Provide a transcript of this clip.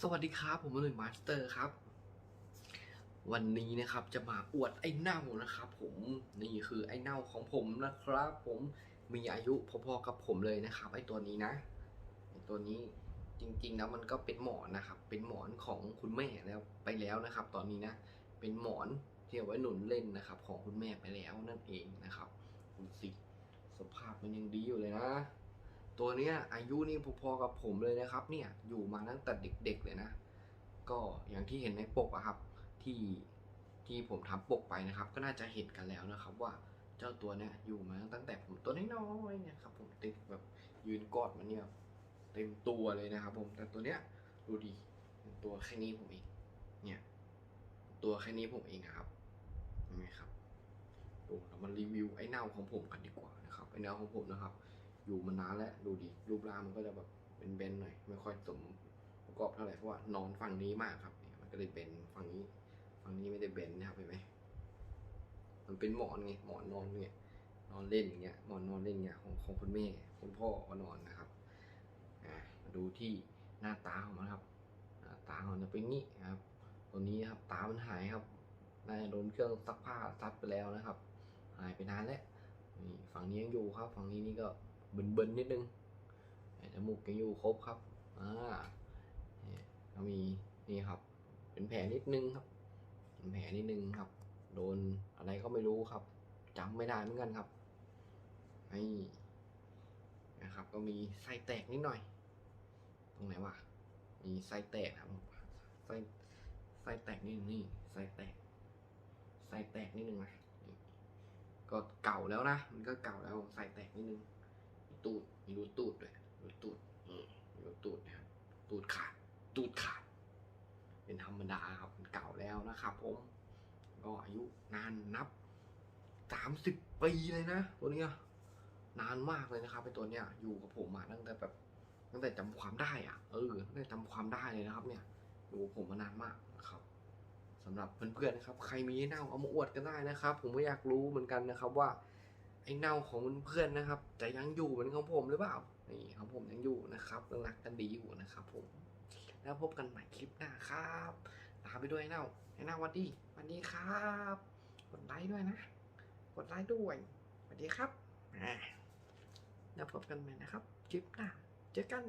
สวัสดีครับ ผมหนุ่ยมาสเตอร์ครับ วันนี้นะครับจะมาอวดไอ้เน่านะครับ ผมนี่คือไอ้เน่าของผมนะครับ ผมมีอายุพอๆกับผมเลยนะครับ ไอ้ตัวนี้นะไอ้ตัวนี้จริงๆแล้วมันก็เป็นหมอนนะครับ เป็นหมอนของคุณแม่แล้วไปแล้วนะครับ ตอนนี้นะ เป็นหมอนที่เอาไว้หนุนเล่นนะครับ ของคุณแม่ไปแล้วนั่นเองนะครับดูสิสภาพมันยังดีอยู่เลยนะ ตัวเนี้ยอายุนี่พอๆกับผมเลยนะครับ เนี่ยอยู่มาตั้งแต่เด็กๆเลยนะ ก็อย่างที่เห็นในปกอะครับ ที่ที่ผมทำปกไปนะครับ ก็น่าจะเห็นกันแล้วนะครับ ว่าเจ้าตัวเนี้ยอยู่มาตั้งแต่ผมตัวน้อยๆเนี่ยครับ ผมเต็มแบบยืนกอดมันเนี่ยเต็มตัวเลยนะครับ ผมแต่ตัวเนี้ยดูดิตัวแค่นี้ผมเองเนี่ย ตัวแค่นี้ผมเองอะครับเห็นไหมครับดูเรามารีวิวไอ้เน่าของผมกันดีกว่านะครับไอ้เน่าของผมนะครับ อยู่มานานแล้วดูดิรูปร่างมันก็จะแบบเป็นเบนหน่อยไม่ค่อยสมประกอบเท่าไหร่เพราะว่านอนฝั่งนี้มากครับเนี่ยมันก็เลยเบนฝั่งนี้ฝั่งนี้ไม่ได้เบนนะครับเห็นไหมมันเป็นหมอนไงหมอนนอนเนี่ยนอนเล่นอย่างเงี้ยหมอนนอนเล่นเงี้ยของของคุณแม่คุณพ่อก็นอนนะครับอ่ามาดูที่หน้าตาของมันครับหน้าตาของมันจะเป็นงี้ครับตัวนี้ครับตามันหายครับน่าจะโดนเครื่องซักผ้าซัดไปแล้วนะครับ หายไปนานแล้วนี่ฝั่งนี้ยังอยู่ครับ ฝั่งนี้นี่ก็ เบิ่นๆนิดนึงจมูกยังอยู่ครบครับอ่านี่มีนี่ครับ เป็นแผลนิดนึงครับเป็นแผลนิดนึงครับ โดนอะไรก็ไม่รู้ครับจำไม่ได้เหมือนกันครับนี่นะครับ ก็มีไส้แตกนิดหน่อย ตรงไหนวะมีไส้แตกครับไส้ไส้แตกนิดนึงนี่ไส้แตกไส้แตกนิดนึงนะก็เก่าแล้วนะ มันก็เก่าแล้วใส่แตกนิดนึง ตูด มีรูตูดด้วยรูตูดอืมรูตูดนะครับตูดขาดตูดขาด เป็นธรรมดาครับมันเก่าแล้วนะครับผม ก็อายุนานนับสามสิบปีเลยนะตัวเนี้ยนานมากเลยนะครับไอตัวเนี้ยอยู่กับผมมาตั้งแต่แบบตั้งแต่จำความได้อะเออตั้งแต่จำความได้เลยนะครับ เนี่ยอยู่กับผมมานานมากนะครับสำหรับเพื่อนๆนะครับ ใครมีไอ้เน่าเอามาอวดกันได้นะครับ ผมก็อยากรู้เหมือนกันนะครับว่า ไอ้เน่าของเพื่อนนะครับจะยังอยู่เหมือนของผมหรือเปล่านี่ของผมยังอยู่นะครับยังรักกันดีอยู่นะครับผม แล้วพบกันใหม่คลิปหน้าครับลาไปด้วยไอ้เน่าไอ้เน่าวันดีวันดีครับ กดไลค์ด้วยนะ กดไลค์ด้วยสวัสดีครับแล้วพบกันใหม่นะครับ คลิปหน้าเจอกัน